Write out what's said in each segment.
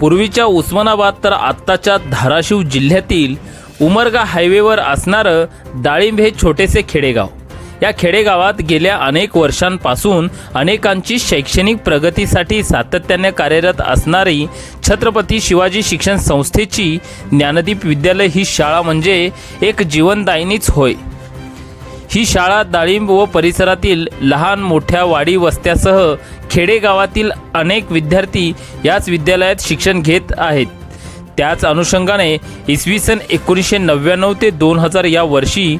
पूर्वीच्या उस्मानाबाद तर आत्ताच्या धाराशिव जिल्ह्यातील उमरगा हायवेवर असणारं डाळिंब हे छोटेसे खेडेगाव. या खेडेगावात गेल्या अनेक वर्षांपासून अनेकांची शैक्षणिक प्रगतीसाठी सातत्याने कार्यरत असणारी छत्रपती शिवाजी शिक्षण संस्थेची ज्ञानदीप विद्यालय ही शाळा म्हणजे एक जीवनदायिनीच होय. ही शाळा डाळिंब व परिसरातील लहान मोठ्या वाडी वस्त्यासह खेडेगावातील अनेक विद्यार्थी याच विद्यालयात शिक्षण घेत आहेत. त्याच अनुषंगाने इसवी सन एकोणीसशे नव्याण्णव ते दोन हजार या वर्षी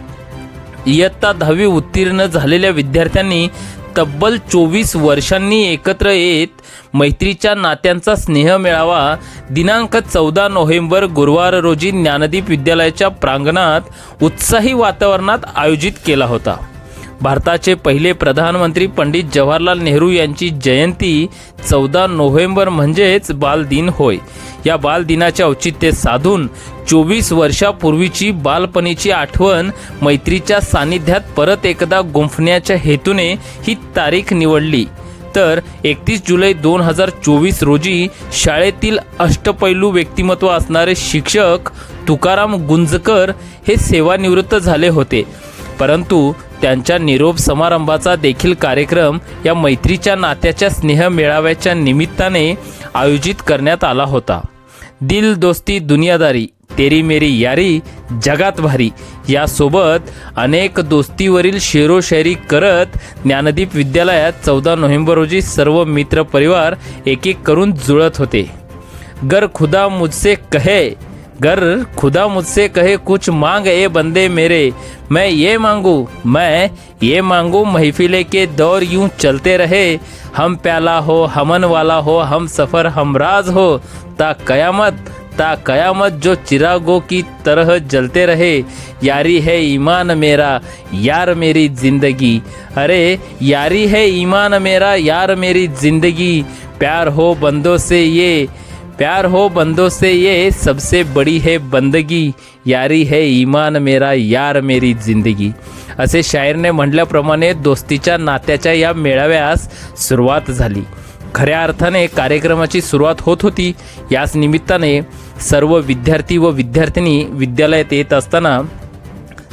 इयत्ता दहावी उत्तीर्ण झालेल्या विद्यार्थ्यांनी तब्बल चोवीस वर्षांनी एकत्र येत मैत्रीच्या नात्यांचा स्नेह मिळावा दिनांक चौदा नोव्हेंबर गुरुवार रोजी ज्ञानदीप विद्यालयाच्या प्रांगणात उत्साही वातावरणात आयोजित केला होता. भारताचे पहिले प्रधानमंत्री पंडित जवाहरलाल नेहरू यांची जयंती चौदा नोव्हेंबर म्हणजेच बालदिन होय. या बालदिनाचे औचित्य साधून चोवीस वर्षापूर्वीची बालपणीची आठवण मैत्रीच्या सानिध्यात परत एकदा गुंफण्याच्या हेतूने ही तारीख निवडली. तर एकतीस जुलै दोन हजार चोवीस रोजी शाळेतील अष्टपैलू व्यक्तिमत्व असणारे शिक्षक तुकाराम गुंजकर हे सेवानिवृत्त झाले होते. परंतु त्यांच्या निरोप समारंभाचा देखील कार्यक्रम या मैत्रीच्या नात्याच्या स्नेह मेळाव्याच्या निमित्ताने आयोजित करण्यात आला होता. दिल दोस्ती दुनियादारी तेरी मेरी यारी जगात भारी यासोबत अनेक दोस्तीवरील शेरोशेरी करत ज्ञानदीप विद्यालयात चौदा नोव्हेंबर रोजी सर्व मित्र परिवार एक एक करून जुळत होते. गर खुदा मुझसे कहे गर खुदा मुझसे कहे, कुछ मांग ए बंदे मेरे। मैं ये मांगू, मैं ये मांगू, महफिले के दौर यूँ चलते रहे। हम प्याला हो, हमन वाला हो, हम सफ़र हमराज हो। ता कयामत ता कयामत जो चिरागों की तरह जलते रहे। यारी है ईमान मेरा, यार मेरी ज़िंदगी। अरे, यारी है ईमान मेरा, यार मेरी ज़िंदगी। प्यार हो बंदों से ये प्यार हो बंदों से ये सबसे बड़ी है बंदगी। यारी है ईमान मेरा यार मेरी जिंदगी। असे शायरने म्हटल्याप्रमाणे दोस्तीच्या नात्याच्या या मेळाव्यास सुरुवात झाली. खऱ्या अर्थाने कार्यक्रमाची सुरुवात होत होती. याच निमित्ताने सर्व विद्यार्थी व विद्यार्थिनी विद्यालयात येत असताना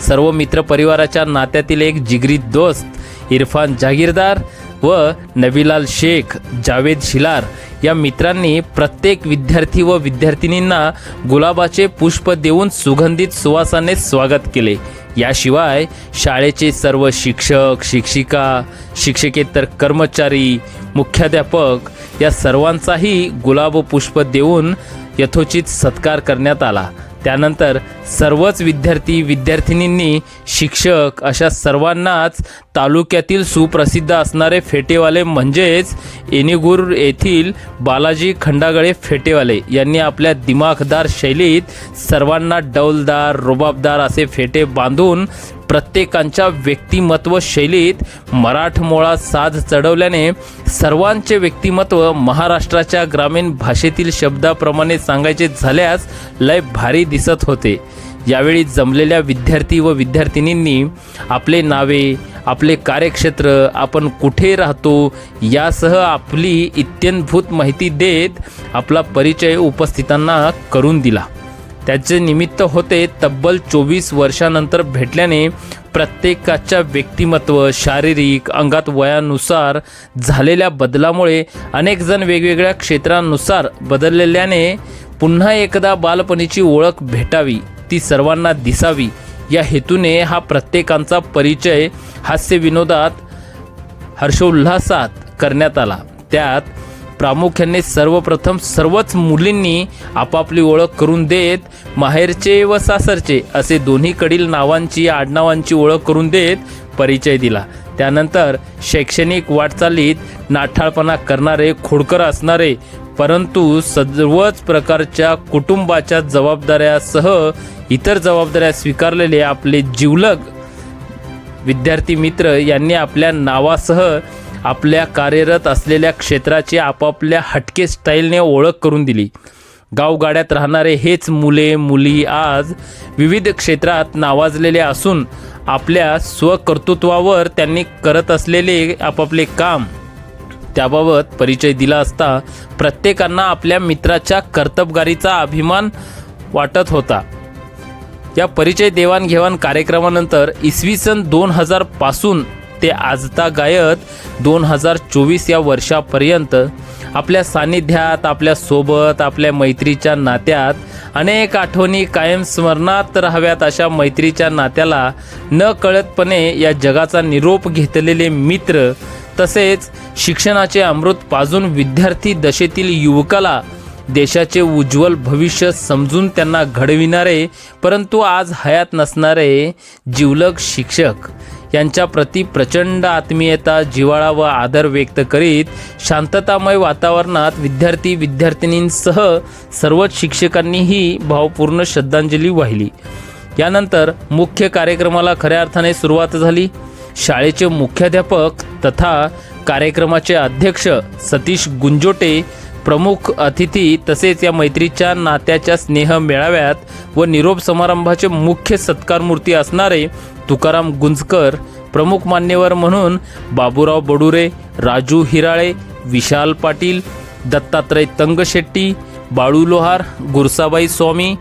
सर्व मित्रपरिवाराच्या नात्यातील एक जिगरी दोस्त इरफान जागीरदार व नवीलाल शेख जावेद शिलार या मित्रांनी प्रत्येक विद्यार्थी व विद्यार्थिनींना गुलाबाचे पुष्प देऊन सुगंधित सुवासाने स्वागत केले. याशिवाय शाळेचे सर्व शिक्षक शिक्षिका शिक्षकेतर कर्मचारी मुख्याध्यापक या सर्वांचाही गुलाब पुष्प देऊन यथोचित सत्कार करण्यात आला. त्यानंतर सर्वच विद्यार्थी विद्यार्थिनींनी शिक्षक अशा सर्वांनाच तालुक्यातील सुप्रसिद्ध असणारे फेटेवाले म्हणजेच एनिगूर येथील बालाजी खंडागळे फेटेवाले यांनी आपल्या दिमाखदार शैलीत सर्वांना डौलदार रुबाबदार असे फेटे बांधून प्रत्येकांच्या व्यक्तिमत्व शैलीत मराठमोळा साज चढवल्याने सर्वांचे व्यक्तिमत्व महाराष्ट्राच्या ग्रामीण भाषेतील शब्दाप्रमाणे सांगायचे झाल्यास लय भारी दिसत होते. यावेळी जमलेल्या विद्यार्थी व विद्यार्थिनींनी आपले नावे आपले कार्यक्षेत्र आपण कुठे राहतो यासह आपली इत्यंभूत माहिती देत आपला परिचय उपस्थितांना करून दिला. त्याचे निमित्त होते तब्बल चोवीस वर्षानंतर भेटल्याने प्रत्येकाच्या व्यक्तिमत्व शारीरिक अंगात वयानुसार झालेल्या बदलामुळे अनेक जण वेगवेगळ्या क्षेत्रानुसार बदललेल्याने पुन्हा एकदा बालपणीची ओळख भेटावी ती सर्वांना दिसावी. या हेतूने हा प्रत्येकांचा परिचय हास्य विनोदात हर्षोल्हासात करण्यात आला. त्यात प्रामुख्याने सर्वप्रथम सर्वच मुलींनी आपापली ओळख करून देत माहेरचे व सासरचे असे दोन्हीकडील नावांची आडनावांची ओळख करून देत परिचय दिला. त्यानंतर शैक्षणिक वाटचालीत नाठाळपणा करणारे खोडकर असणारे परंतु सर्वच प्रकारच्या कुटुंबाच्या जबाबदाऱ्यासह इतर जबाबदाऱ्या स्वीकारलेले आपले जिवलग विद्यार्थी मित्र यांनी आपल्या नावासह आपल्या कार्यरत असलेल्या क्षेत्राची आपापल्या हटके स्टाईलने ओळख करून दिली. गावगाड्यात राहणारे हेच मुले मुली आज विविध क्षेत्रात नावाजलेले असून आपल्या स्वकर्तृत्वावर त्यांनी करत असलेले आपापले काम. त्याबाबत परिचय दिला असता प्रत्येकांना आपल्या मित्राच्या कर्तबगारीचा अभिमान वाटत होता. या परिचय देवाणघेवाण कार्यक्रमानंतर इसवी सन दोन हजारपासून ते आजता गायत दोन हजार चोवीस या वर्षापर्यंत आपल्या सानिध्यात आपल्यासोबत आपल्या मैत्रीच्या नात्यात अनेक आठवणी कायम स्मरणात राहाव्यात अशा मैत्रीच्या नात्याला न कळतपणे या जगाचा निरोप घेतलेले मित्र तसेच शिक्षणाचे अमृत पाजून विद्यार्थी दशेतील युवकाला देशाचे उज्ज्वल भविष्य समजून त्यांना घडविणारे परंतु आज हयात नसणारे जिवलग शिक्षक. यांच्या प्रति प्रचंड आत्मीयता जिव्हाळा व आदर व्यक्त करीत शांततामय वातावरणात विद्यार्थी विद्यार्थिनींसह सर्वच शिक्षकांनीही भावपूर्ण श्रद्धांजली वाहिली. यानंतर मुख्य कार्यक्रमाला खऱ्या अर्थाने सुरुवात झाली. शाळेचे मुख्याध्यापक तथा कार्यक्रमाचे अध्यक्ष सतीश गुंजोटे प्रमुख अतिथी तसेच या मैत्रीच्या नात्याच्या स्नेह मेळाव्यात व निरोप समारंभाचे मुख्य सत्कारमूर्ती असणारे तुकाराम गुंजकर प्रमुख मान्यवर म्हणून बाबूराव बडुरे राजू हिराळे विशाल पाटील दत्तात्रय तंगशेट्टी बाळू लोहार गुरसाबाई स्वामी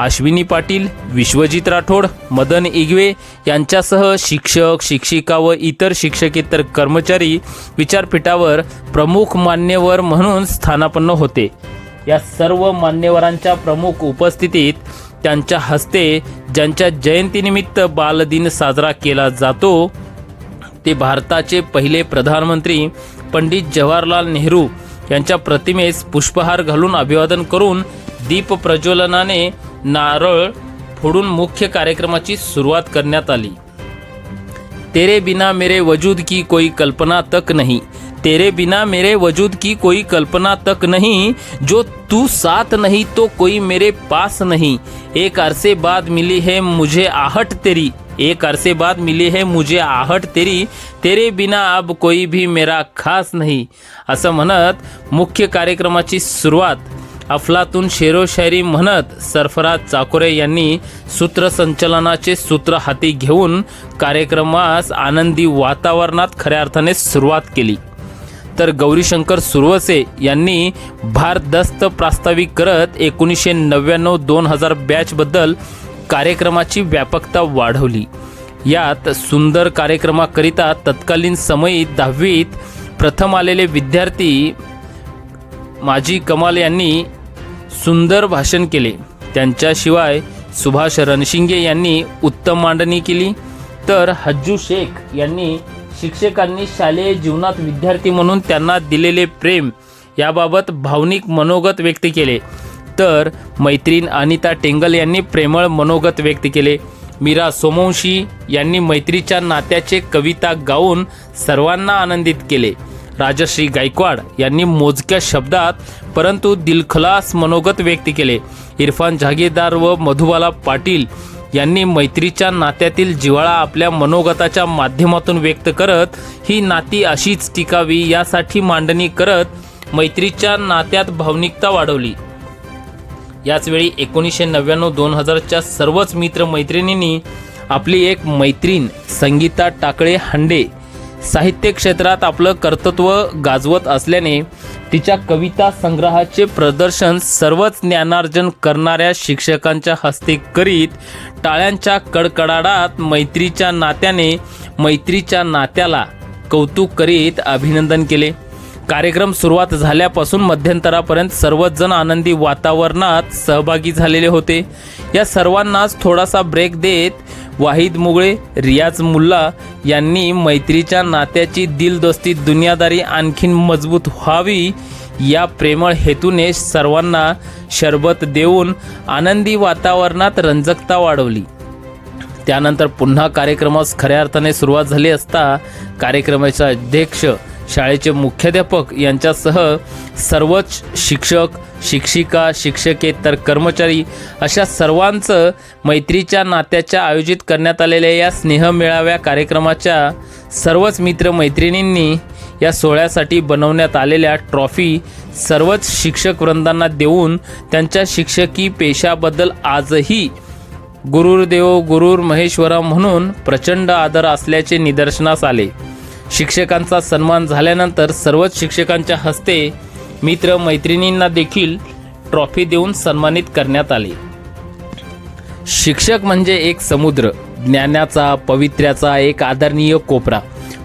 अश्विनी पाटील विश्वजित राठोड मदन इगवे यांच्यासह शिक्षक शिक्षिका व इतर शिक्षकेतर कर्मचारी विचारपीठावर प्रमुख मान्यवर म्हणून स्थानापन्न होते. या सर्व मान्यवरांच्या प्रमुख उपस्थितीत त्यांच्या हस्ते ज्यांच्या जयंतीनिमित्त बालदिन साजरा केला जातो ते भारताचे पहिले प्रधानमंत्री पंडित जवाहरलाल नेहरू यांच्या प्रतिमेस पुष्पहार घालून अभिवादन करून दीप प्रज्वलनाने नारळ फोडून मुख्य कार्यक्रमाची सुरुवात करण्यात आली. तेरे बिना मेरे वजूद की कोई कल्पना तक नहीं. तेरे बिना मेरे वजूद की कोई कल्पना तक नहीं. जो तू साथ नहीं तो कोई मेरे पास नहीं. एक अरसे बाद मिली है मुझे आहट तेरी. एक अरसे बाद मिली है मुझे आहट तेरी. तेरे बिना अब कोई भी मेरा खास नहीं. असं म्हणत मुख्य कार्यक्रमाची सुरुवात अफलातून शेरोशायरी म्हणत सरफराज चाकोरे यांनी सूत्रसंचलनाचे सूत्र हाती घेऊन कार्यक्रमास आनंदी वातावरणात खऱ्या अर्थाने सुरुवात केली. तर गौरीशंकर सुरवसे यांनी भारदस्त प्रास्ताविक करत एकोणीसशे नव्याण्णव दोन हजार बॅचबद्दल कार्यक्रमाची व्यापकता वाढवली. यात सुंदर कार्यक्रमाकरिता तत्कालीन समयी दहावीत प्रथम आलेले विद्यार्थी माजी कमाल यांनी सुंदर भाषण केले. त्यांच्याशिवाय सुभाष रणशिंगे यांनी उत्तम मांडणी केली. तर हज्जू शेख यांनी शिक्षकांनी शालेय जीवनात विद्यार्थी म्हणून त्यांना दिलेले प्रेम याबाबत भावनिक मनोगत व्यक्त केले. तर मैत्रीण अनिता टेंगल यांनी प्रेमळ मनोगत व्यक्त केले. मीरा सोमवंशी यांनी मैत्रीच्या नात्याचे कविता गाऊन सर्वांना आनंदित केले. राजश्री गायकवाड यांनी मोजक्या शब्दात परंतु दिलखलास मनोगत व्यक्त केले. इरफान जहागीरदार व मधुबाला पाटील यांनी मैत्रीच्या नात्यातील जिव्हाळा आपल्या मनोगताच्या माध्यमातून व्यक्त करत ही नाती अशीच टिकावी यासाठी मांडणी करत मैत्रीच्या नात्यात भावनिकता वाढवली. याचवेळी एकोणीसशे नव्याण्णव दोन हजारच्या सर्वच मित्र मैत्रिणींनी आपली एक मैत्रीण संगीता टाकळे हांडे साहित्य क्षेत्रात आपलं कर्तृत्व गाजवत असल्याने तिच्या कविता संग्रहाचे प्रदर्शन सर्वच ज्ञानार्जन करणाऱ्या शिक्षकांच्या हस्ते करीत टाळ्यांच्या कडकडाटात मैत्रीच्या नात्याने मैत्रीच्या नात्याला कौतुक करीत अभिनंदन केले. कार्यक्रम सुरुवात झाल्यापासून मध्यंतरापर्यंत सर्वच जण आनंदी वातावरणात सहभागी झालेले होते. या सर्वांनाच थोडासा ब्रेक देत वाहिद मुगळे रियाज मुल्ला यांनी मैत्रीच्या नात्याची दिलदोस्ती दुनियादारी आणखीन मजबूत व्हावी या प्रेमळ हेतूने सर्वांना शरबत देऊन आनंदी वातावरणात रंजकता वाढवली. त्यानंतर पुन्हा कार्यक्रमास खऱ्या अर्थाने सुरुवात झाली असता कार्यक्रमाचे अध्यक्ष शाळेचे मुख्याध्यापक यांच्यासह सर्वच शिक्षक शिक्षिका शिक्षकेतर कर्मचारी अशा सर्वांचं मैत्रीच्या नात्याच्या आयोजित करण्यात आलेल्या या स्नेह मेळाव्या कार्यक्रमाच्या सर्वच मित्रमैत्रिणींनी या सोहळ्यासाठी बनवण्यात आलेल्या ट्रॉफी सर्वच शिक्षक वृंदांना देऊन त्यांच्या शिक्षकी पेशाबद्दल आजही गुरुर्देव गुरुर महेश्वरा म्हणून प्रचंड आदर असल्याचे निदर्शनास आले. शिक्षकांचा सन्मान झाल्यानंतर सर्वच शिक्षकांच्या हस्ते मित्र मैत्रिणींना देखील ट्रॉफी देऊन सन्मानित करण्यात आले. शिक्षक म्हणजे एक समुद्र ज्ञानाचा पवित्र्याचा एक आदरणीय कोपरा.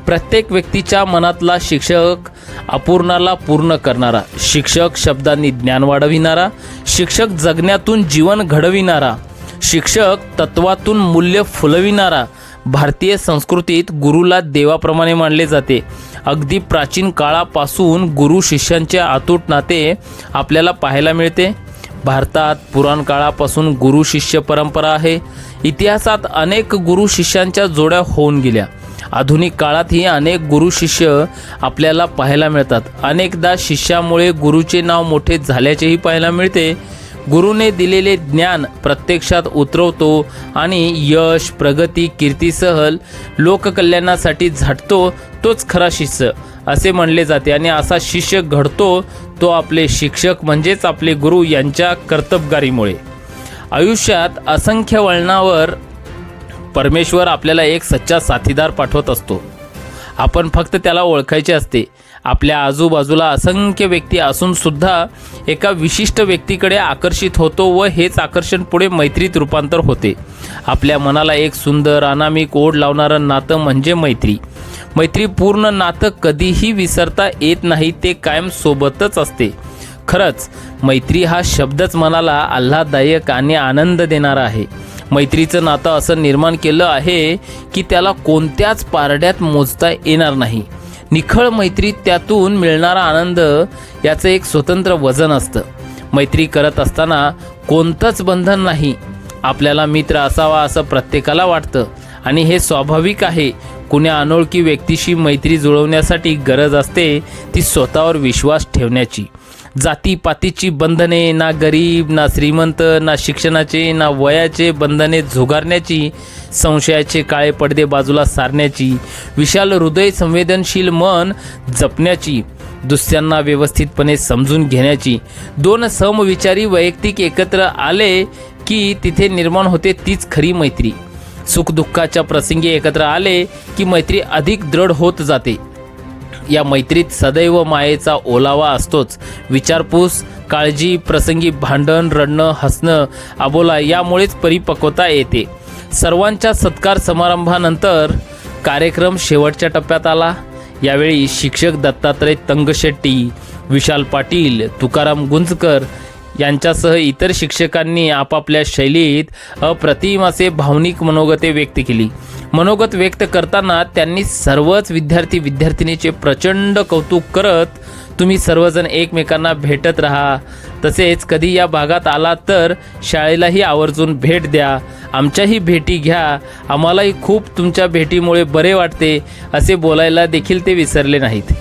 प्रत्येक व्यक्तीच्या मनातला शिक्षक अपूर्णाला पूर्ण करणारा शिक्षक शब्दांनी ज्ञान वाढविणारा शिक्षक जगण्यातून जीवन घडविणारा शिक्षक तत्वातून मूल्य फुलविणारा भारतीय संस्कृतीत गुरुला देवाप्रमाणे मानले जाते. अगदी प्राचीन काळापासून गुरु शिष्यांचे अतूट नाते आपल्याला पाहायला मिळते. भारतात पुराण काळापासून गुरु शिष्य परंपरा आहे. इतिहासात अनेक गुरु शिष्यांच्या जोड्या होऊन गेल्या. आधुनिक काळातही अनेक गुरु शिष्य आपल्याला पाहायला मिळतात. अनेकदा शिष्यामुळे गुरुचे नाव मोठे झाल्याचेही पाहायला मिळते. गुरुने दिलेले ज्ञान प्रत्यक्षात उतरवतो आणि यश प्रगती कीर्तीसह लोककल्याणासाठी झटतो तोच खरा शिष्य असे म्हणले जाते. आणि असा शिष्य घडतो तो आपले शिक्षक म्हणजेच आपले गुरु यांच्या कर्तबगारीमुळे. आयुष्यात असंख्य वळणावर परमेश्वर आपल्याला एक सच्चा साथीदार पाठवत असतो. आपण फक्त त्याला ओळखायचे असते. आपल्या आजूबाजूला असंख्य व्यक्ती असूनसुद्धा एका विशिष्ट व्यक्तीकडे आकर्षित होतो व हेच आकर्षण पुढे मैत्रीत रूपांतर होते. आपल्या मनाला एक सुंदर अनामिक ओढ लावणारं नातं म्हणजे मैत्री. मैत्रीपूर्ण नातं कधीही विसरता येत नाही ते कायम सोबतच असते. खरंच मैत्री हा शब्दच मनाला आल्हाददायक आणि आनंद देणारा आहे. मैत्रीचं नातं असं निर्माण केलं आहे की त्याला कोणत्याच पारड्यात मोजता येणार नाही. निखळ मैत्री त्यातून मिळणारा आनंद याचं एक स्वतंत्र वजन असतं. मैत्री करत असताना कोणतंच बंधन नाही. आपल्याला मित्र असावा असं प्रत्येकाला वाटतं. आणि हे स्वाभाविक आहे. कुण्या अनोळखी व्यक्तीशी मैत्री जुळवण्यासाठी गरज असते ती स्वतःवर विश्वास ठेवण्याची. जातीपातीची बंधने ना गरीब ना श्रीमंत ना शिक्षणाचे ना वयाचे बंधने झुगारण्याची संशयाचे काळे पडदे बाजूला सारण्याची विशाल हृदय संवेदनशील मन जपण्याची दुसऱ्यांना व्यवस्थितपणे समजून घेण्याची दोन समविचारी वैयक्तिक एकत्र आले की तिथे निर्माण होते तीच खरी मैत्री. सुखदुःखाच्या प्रसंगी एकत्र आले की मैत्री अधिक दृढ होत जाते. या मैत्रीत सदैव मायेचा ओलावा असतोच. विचारपूस काळजी प्रसंगी भांडण रडणं हसणं अबोला यामुळेच परिपक्वता येते. सर्वांच्या सत्कार समारंभानंतर कार्यक्रम शेवटच्या टप्प्यात आला. यावेळी शिक्षक दत्तात्रय तंगशेट्टी विशाल पाटील तुकाराम गुंजकर यांच्यासह इतर शिक्षकांनी आपापल्या शैलीत अप्रतिम असे भावनिक मनोगते व्यक्त केली. मनोगत व्यक्त करताना त्यांनी सर्वच विद्यार्थी विद्यार्थिनीचे प्रचंड कौतुक करत तुम्ही सर्वजण एकमेकांना भेटत राहा. तसेच कधी या भागात आला तर शाळेलाही आवर्जून भेट द्या. आमच्याही भेटी घ्या. आम्हालाही खूप तुमच्या भेटीमुळे बरे वाटते असे बोलायला देखील ते विसरले नाहीत.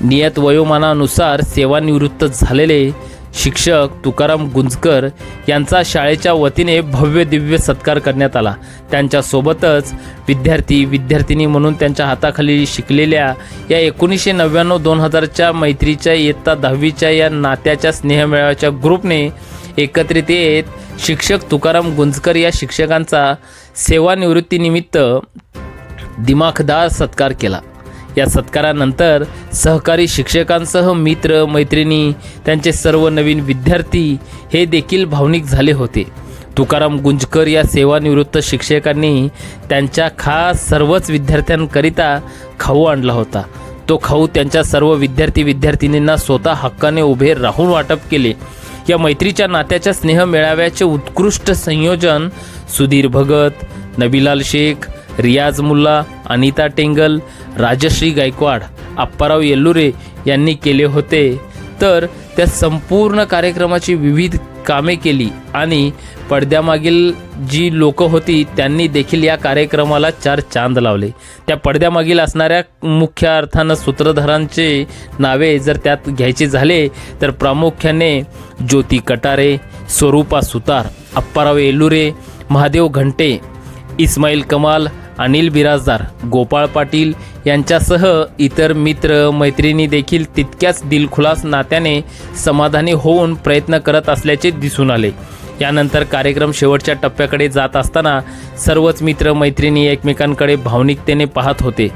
नियत वयोमानानुसार सेवानिवृत्त झालेले शिक्षक तुकाराम गुंजकर यांचा शाळेच्या वतीने भव्य दिव्य सत्कार करण्यात आला. त्यांच्यासोबतच विद्यार्थी विद्यार्थिनी म्हणून त्यांच्या हाताखाली शिकलेल्या या एकोणीसशे नव्याण्णव दोन हजारच्या मैत्रीच्या इयत्ता दहावीच्या या नात्याच्या स्नेहमेळाव्याच्या ग्रुपने एकत्रित येत शिक्षक तुकाराम गुंजकर या शिक्षकांचा सेवानिवृत्तीनिमित्त दिमाखदार सत्कार केला. या सत्कारानंतर सहकारी शिक्षकांसह मित्र मैत्रिणी त्यांचे सर्व नवीन विद्यार्थी हे देखील भावनिक झाले होते. तुकाराम गुंजकर या सेवानिवृत्त शिक्षकांनी त्यांच्या खास सर्वच विद्यार्थ्यांकरिता खाऊ आणला होता. तो खाऊ त्यांच्या सर्व विद्यार्थी विद्यार्थिनींना स्वतः हक्काने उभे राहून वाटप केले. या मैत्रीच्या नात्याच्या स्नेह मेळाव्याचे उत्कृष्ट संयोजन सुधीर भगत नबीलाल शेख रियाज मुल्ला अनिता टेंगल राजश्री गायकवाड आप्पाराव येल्लुरे यांनी केले होते. तर त्या संपूर्ण कार्यक्रमाची विविध कामे केली आणि पडद्यामागील जी लोक होती त्यांनी देखील या कार्यक्रमाला चार चांद लावले. त्या पडद्यामागील असणाऱ्या मुख्य अर्थानं सूत्रधारांचे नावे जर त्यात घ्यायचे झाले तर प्रामुख्याने ज्योती कटारे स्वरूपा सुतार अप्पाराव येलुरे महादेव घंटे इस्माईल कमाल अनिल बिराजदार गोपाळ पाटील यांच्यासह इतर मित्र मैत्रिणी देखील तितक्याच दिलखुलास नात्याने समाधानी होऊन प्रयत्न करत असल्याचे दिसून आले. यानंतर कार्यक्रम शेवटच्या टप्प्याकडे जात असताना सर्वच मित्र मैत्रिणी एकमेकांकडे भावनिकतेने पाहत होते.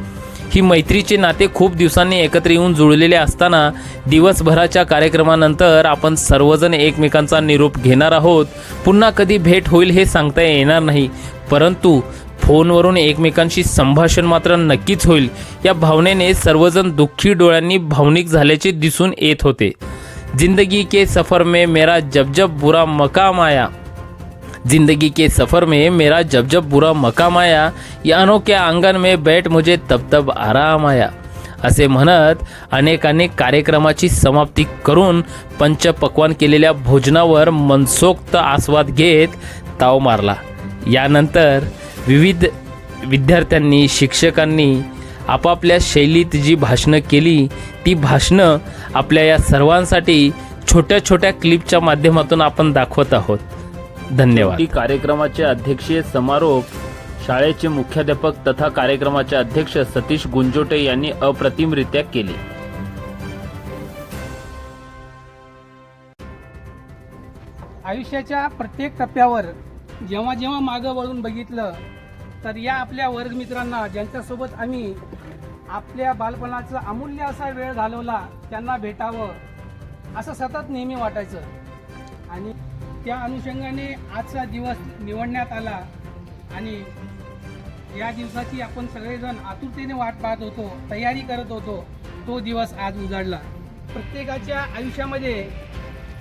ही मैत्रीचे नाते खूप दिवसांनी एकत्र येऊन जुळलेले असताना दिवसभराच्या कार्यक्रमानंतर आपण सर्वजण एकमेकांचा निरोप घेणार आहोत. पुन्हा कधी भेट होईल हे सांगता येणार नाही. परंतु फोनवरून एकमेकांशी संभाषण मात्र नक्कीच होईल. या भावनेने सर्वजण दुःखी डोळ्यांनी भावनिक झाल्याचे दिसून येत होते. जिंदगी के सफ़र में मेरा जब जब बुरा मकाम आया. जिंदगी के सफ़र में मेरा जब जब बुरा मकाम आया. या अनोख्या अंगण में बैठ मुझे तब तब आराम आया. असे म्हणत अनेकांनी कार्यक्रमाची समाप्ती करून पंचपक्वान केलेल्या भोजनावर मनसोक्त आस्वाद घेत ताव मारला. यानंतर विविध विद्यार्थ्यांनी शिक्षकांनी आपापल्या शैलीत जी भाषणं केली ती भाषणं आपल्या या सर्वांसाठी छोट्या छोट्या क्लिपच्या माध्यमातून आपण दाखवत आहोत. धन्यवाद. कार्यक्रमाचे अध्यक्षीय समारोप शाळेचे मुख्याध्यापक तथा कार्यक्रमाचे अध्यक्ष सतीश गुंजोटे यांनी अप्रतिमरित्या केले. आयुष्याच्या प्रत्येक टप्प्यावर जेव्हा जेव्हा मागं वळून बघितलं तर या आपल्या वर्गमित्रांना ज्यांच्यासोबत आम्ही आपल्या बालपणाचा अमूल्य असा वेळ घालवला त्यांना भेटावं असं सतत नेहमी वाटायचं. आणि त्या अनुषंगाने आजचा दिवस निवडण्यात आला. आणि या दिवसाची आपण सगळेजण आतुरतेने वाट पाहत होतो तयारी करत होतो. तो दिवस आज उजाडला. प्रत्येकाच्या आयुष्यामध्ये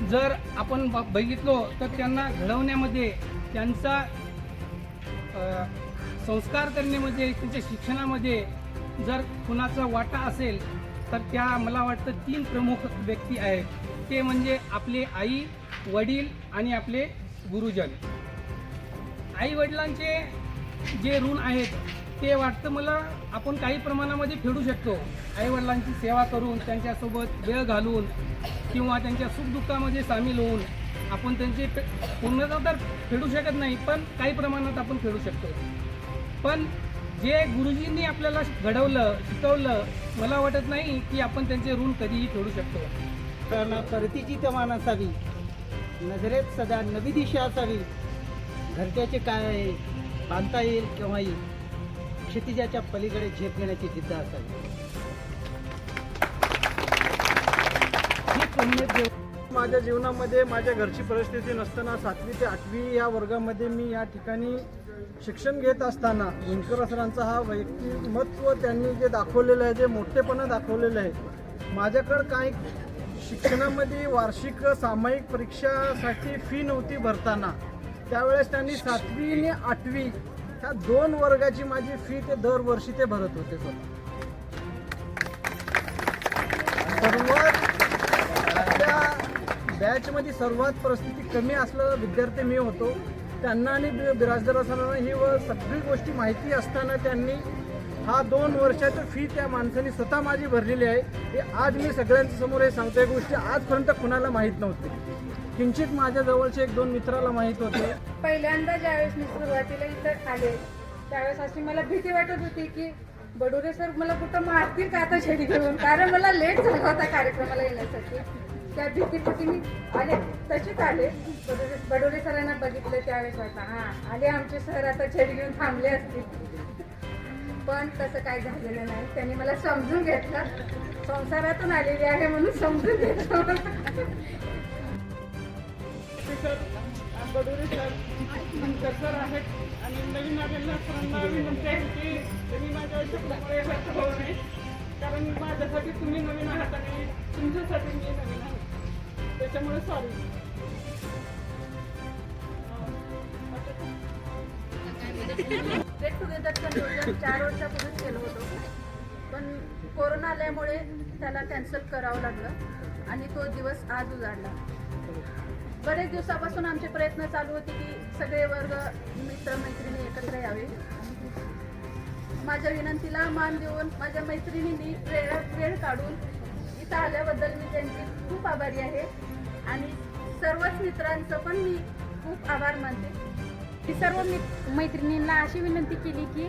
जर आपण बघितलो तर त्यांना घडवण्यामध्ये त्यांचा संस्कार करण्यामध्ये त्यांच्या शिक्षणामध्ये जर कुणाचा वाटा असेल तर त्या मला वाटतं तीन प्रमुख व्यक्ती आहेत. ते म्हणजे आपले आई वडील आणि आपले गुरुजन. आई वडिलांचे जे ऋण आहेत ते वाटतं मला आपण काही प्रमाणामध्ये फेडू शकतो. आई वडिलांची सेवा करून त्यांच्यासोबत वेळ घालून किंवा त्यांच्या सुखदुःखामध्ये सामील होऊन आपण त्यांचे पूर्णता पूर्णतः तर फेडू शकत नाही पण काही प्रमाणात आपण फेडू शकतो. पण जे गुरुजींनी आपल्याला घडवलं शिकवलं मला वाटत नाही की आपण त्यांचे ऋण कधीही फेडू शकतो. कारण परतीची तमान असावी नजरेत सदा नवी दिशा असावी. घरच्याचे काय बांधता येईल केव्हा येईल क्षितिजाच्या पलीकडे झेप घेण्याची जिद्द असावी. ही कन्येत जेव्हा माझ्या जीवनामध्ये माझ्या घरची परिस्थिती नसताना सातवी ते आठवी या वर्गामध्ये मी या ठिकाणी शिक्षण घेत असताना विणकर सरांचा हा व्यक्तिमत्व त्यांनी जे दाखवलेलं आहे जे मोठेपणा दाखवलेलं आहे माझ्याकडं काय शिक्षणामध्ये वार्षिक सामायिक परीक्षासाठी फी नव्हती भरताना. त्यावेळेस त्यांनी सातवी आणि आठवी ह्या दोन वर्गाची माझी फी ते दरवर्षी ते भरत होते स्वतः बॅचमध्ये सर्वात परिस्थिती कमी असलेला विद्यार्थी मी होतो त्यांना आणि बिराजदार असताना ही व सगळी गोष्टी माहिती असताना त्यांनी हा दोन वर्षाचं फी त्या माणसाने स्वतः माझी भरलेली आहे. हे आज मी सगळ्यांच्या समोर हे सांगतोय. गोष्टी आजपर्यंत कुणाला माहीत नव्हती. किंचित माझ्या जवळचे एक दोन मित्राला माहीत होते. पहिल्यांदा ज्यावेळेस मी सुरुवातीला इथं आले त्यावेळेस अशी मला भीती वाटत होती की बडोरे सर मला कुठं मारतील का आता शेडी घेऊन? कारण मला लेट झाला होता कार्यक्रमाला येण्यासाठी. त्या भीतीपोटी मी आले. तसेच आले बडोले सरांना बघितलं त्यावेळेस वाटलं हां आले आमचे सर आता छडी घेऊन थांबले असतील. पण तसं काही झालेलं नाही. त्यांनी मला समजून घेतलं. संसारातून आलेली आहे म्हणून समजून घेतलं. बडोरे सर शंकर सर आहेत. आणि नवीन आलेल्या सरांना विनंती आहे की तुम्ही माझ्या आयुष्यात होऊ नये कारण माझ्यासाठी तुम्ही नवीन आहात आणि तुमच्यासाठी मी नवीन आहात त्याच्यामुळे सॉरी गेट टुगेदरचं नियोजन चार वर्षापूर्वीच केलं होतं. पण कोरोना आल्यामुळे त्याला कॅन्सल करावं लागलं आणि तो दिवस आज उजाडला. बरेच दिवसापासून आमचे प्रयत्न चालू होते की सगळे वर्ग मित्र मैत्रिणी एकत्र यावे. माझ्या विनंतीला मान देऊन माझ्या मैत्रिणींनी वेळ वेळ काढून इथं आल्याबद्दल मी त्यांची खूप आभारी आहे. आणि सर्वच मित्रांचं पण मी खूप आभार मानते. मी सर्व मित मैत्रिणींना अशी विनंती केली की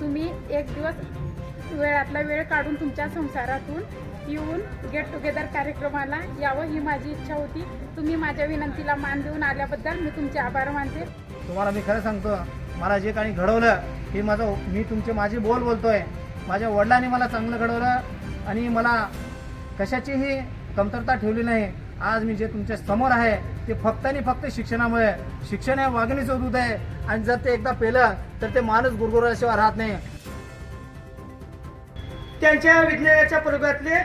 तुम्ही एक दिवस वेळातला वेळ काढून तुमच्या संसारातून येऊन गेट टुगेदर कार्यक्रमाला यावं ही माझी इच्छा होती. तुम्ही माझ्या विनंतीला मान देऊन आल्याबद्दल मी तुमचे आभार मानते. तुम्हाला मी खरं सांगतो मला जे काही घडवलं हे माझं मी तुमचे माझे बोल बोलतोय. माझ्या वडिलांनी मला चांगलं घडवलं आणि मला कशाचीही कमतरता ठेवली नाही. आज मी जे तुमच्यासमोर आहे ते फक्त आणि फक्त शिक्षणामुळे. शिक्षण हे वागणीचं दूध आहे. आणि जर ते एकदा पेलं तर ते माणूस गुरगुरल्याशिवाय राहत नाही. त्यांच्या विज्ञानाच्या प्रयोगातले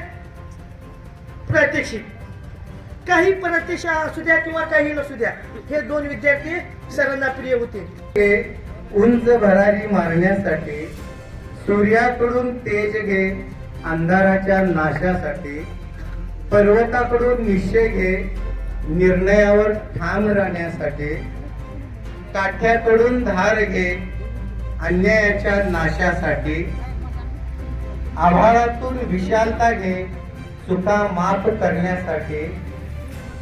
प्रात्यक्षिक काही प्रत्यक्ष असू द्या किंवा काही नसू द्या हे दोन विद्यार्थी सरांना प्रिय होते. उंच भरारी मारण्यासाठी सूर्याकडून तेज घे. अंधाराच्या नाशासाठी पर्वताकडून निश्चय घे निर्णयावर ठाम राहण्यासाठी. काठ्याकडून धार घे अन्यायाच्या नाशासाठी. आभाळातून विशालता घे चुका माफ करण्यासाठी.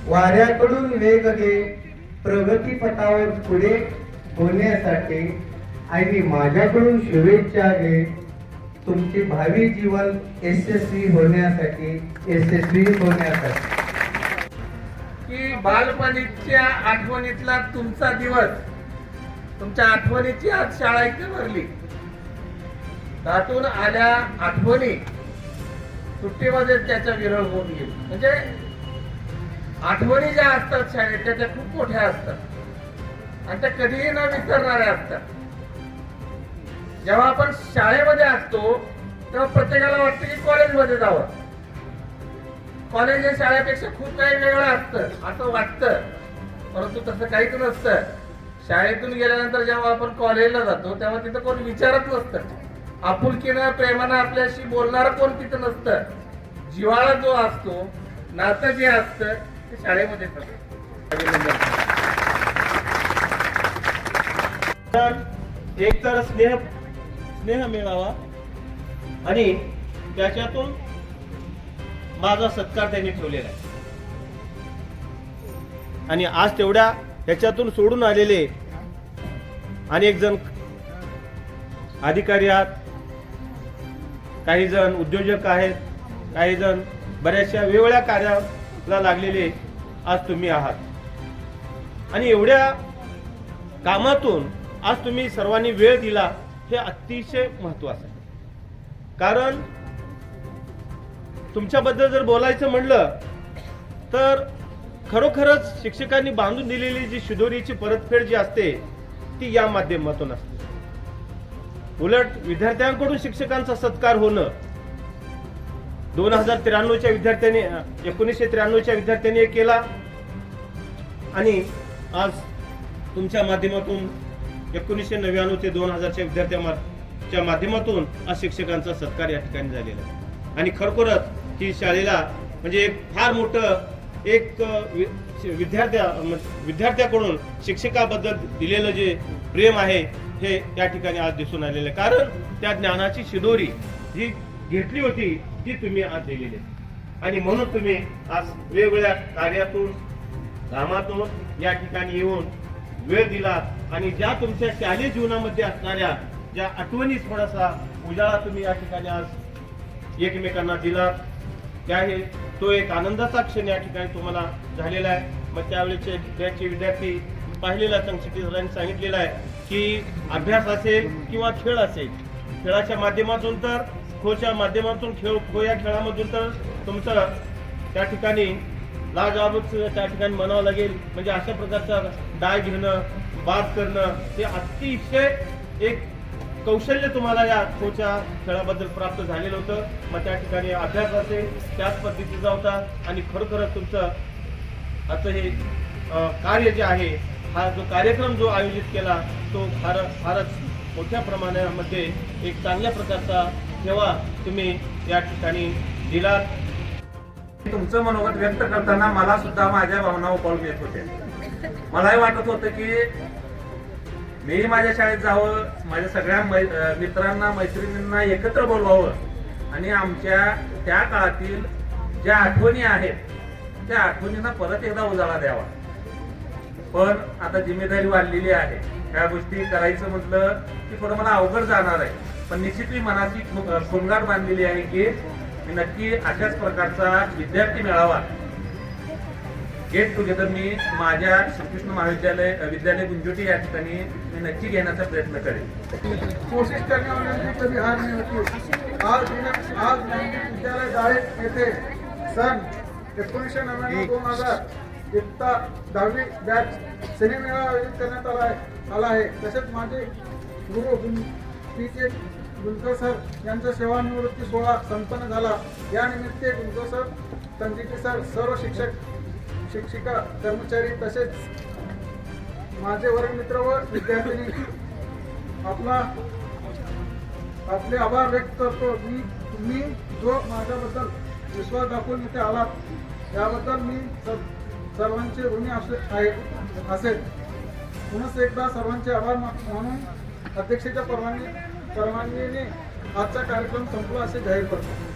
वाऱ्याकडून वेग घे प्रगतीपथावर पुढे होण्यासाठी. आणि माझ्याकडून शुभेच्छा घे. तुमचे भावी जीवन यशस्वी होण्यासाठी यशस्वी होण्यासाठी. की बालपणीच्या आठवणीतला तुमचा दिवस तुमच्या आठवणीची आज शाळा इथे भरली. त्यातून आल्या आठवणी सुट्टीमध्ये त्याच्या विरळ होऊन गेली. म्हणजे आठवणी ज्या असतात शाळेत त्याच्या त्या खूप मोठ्या असतात. आणि त्या कधीही न विसरणाऱ्या असतात. जेव्हा आपण शाळेमध्ये असतो तेव्हा प्रत्येकाला वाटतं की कॉलेजमध्ये जावं. कॉलेज हे शाळेपेक्षा खूप काही वेगळं असतं असं वाटतं. परंतु तसं काहीच नसतं. शाळेतून गेल्यानंतर जेव्हा आपण कॉलेजला जातो तेव्हा तिथं कोण विचारत नसतं. आपुलकीनं प्रेमानं आपल्याशी बोलणार कोण तिथं नसतं. जिव्हाळा जो असतो नातं जे असतं ते शाळेमध्ये एक तर स्नेह स्नेह मिळावा आणि त्याच्यातून माझा सत्कार त्यांनी ठेवलेला आहे. आणि आज तेवढ्या ह्याच्यातून सोडून आलेले अनेक जण अधिकारी आहात. काही जण उद्योजक आहेत काही जण बऱ्याचशा वेगवेगळ्या कार्याला लागलेले आज तुम्ही आहात. आणि एवढ्या कामातून आज तुम्ही सर्वांनी वेळ दिला. हे अतिशय महत्वाचं आहे. कारण तुमच्याबद्दल जर बोलायचं म्हणलं तर खरोखरच शिक्षकांनी बांधून दिलेली जी शिदोरीची परतफेड जी असते ती या माध्यमातून असते. उलट विद्यार्थ्यांकडून शिक्षकांचा सत्कार होणं दोन हजार त्र्याण्णवच्या विद्यार्थ्यांनी एकोणीसशे त्र्याण्णवच्या विद्यार्थ्यांनी केला. आणि आज तुमच्या माध्यमातून एकोणीसशे नव्याण्णव ते दोन हजारच्या विद्यार्थ्यांच्या माध्यमातून आज शिक्षकांचा सत्कार या ठिकाणी झालेला आहे. आणि खरोखरच ही शाळेला म्हणजे एक फार मोठं एक वि- विद्यार्थ्या विद्यार्थ्याकडून शिक्षकाबद्दल दिलेलं जे प्रेम आहे हे या ठिकाणी आज दिसून आलेलं आहे. कारण त्या ज्ञानाची शिदोरी जी घेतली होती ती तुम्ही आज दिलेली आहे. आणि म्हणून तुम्ही आज वेगवेगळ्या कार्यातून कामातून या ठिकाणी येऊन वेळ दिला आणि ज्या तुमच्या शालेय जीवनामध्ये असणाऱ्या ज्या आठवणी थोडासा उजाळा तुम्ही या ठिकाणी आज एकमेकांना दिला त्या हे तो एक आनंदाचा क्षण या ठिकाणी तुम्हाला झालेला आहे. मग त्यावेळेचे त्याचे विद्यार्थी पाहिलेला संक्षिप्त सरांनी सांगितलेलं आहे की अभ्यास असेल किंवा खेळ असेल खेळाच्या माध्यमातून तर खोच्या माध्यमातून खेळ खो या खेळामधून तर तुमचं त्या ठिकाणी लाजाबच त्या ठिकाणी म्हणावं लागेल. म्हणजे अशा प्रकारचा डाय घेणं बाद करणं हे अतिशय एक कौशल्य तुम्हाला या खोच्या खेळाबद्दल प्राप्त झालेलं होतं. मग त्या ठिकाणी अभ्यास असेल त्याच पद्धतीचा होता आणि खरोखरच तुमचं आता हे कार्य जे आहे हा जो कार्यक्रम जो आयोजित केला तो फार फारच मोठ्या प्रमाणामध्ये एक चांगल्या प्रकारचा ठेवा तुम्ही या ठिकाणी दिलात. तुमचं मनोगत व्यक्त करताना मला सुद्धा माझ्या भावना उपाळून येत होत्या मलाही वाटत होतं की मी माझ्या शाळेत जावं माझ्या सगळ्या मै- मित्रांना मैत्रिणींना एकत्र बोलवावं. आणि आमच्या त्या काळातील ज्या आठवणी आहेत त्या आठवणींना परत एकदा उजाळा द्यावा. पण आता जिम्मेदारी वाढलेली आहे. ह्या गोष्टी करायचं म्हटलं की थोडं मला अवघड जाणार आहे. पण निश्चित मी मनाची खु- खुणगाट बांधलेली आहे की मी नक्की अशाच प्रकारचा विद्यार्थी मेळावा गेट टुगेदर मी माझ्या श्रीकृष्ण महाविद्यालय विद्यालय गुंजोटी या ठिकाणी मी नक्की घेण्याचा प्रयत्न करेन. कोशिश करने वाले हार नहीं होती आज आज विद्यालय जाळे येथे सन एकोणीसशे नव्याण्णव दोन हजार इयत्ता दहावी बॅच सिनेमेळा आयोजित करण्यात आला आहे आला आहे. तसेच माझे गुरु पी के गुंजकर सर यांचा सेवानिवृत्ती सोहळा संपन्न झाला. या निमित्ते गुलकर सर तंजिके सर सर्व शिक्षक शिक्षिका कर्मचारी तसेच माझे वर्गमित्र व विद्यार्थिनी आपला आपले आभार व्यक्त करतो. मी तुम्ही जो माझ्याबद्दल विश्वास दाखवून इथे आलात याबद्दल मी सर्वांचे ऋणी असे आहे असेल. म्हणूनच एकदा सर्वांचे आभार मा- मानून अध्यक्षाच्या परवानगी परवानगीने आजचा कार्यक्रम संपला असे जाहीर करतो.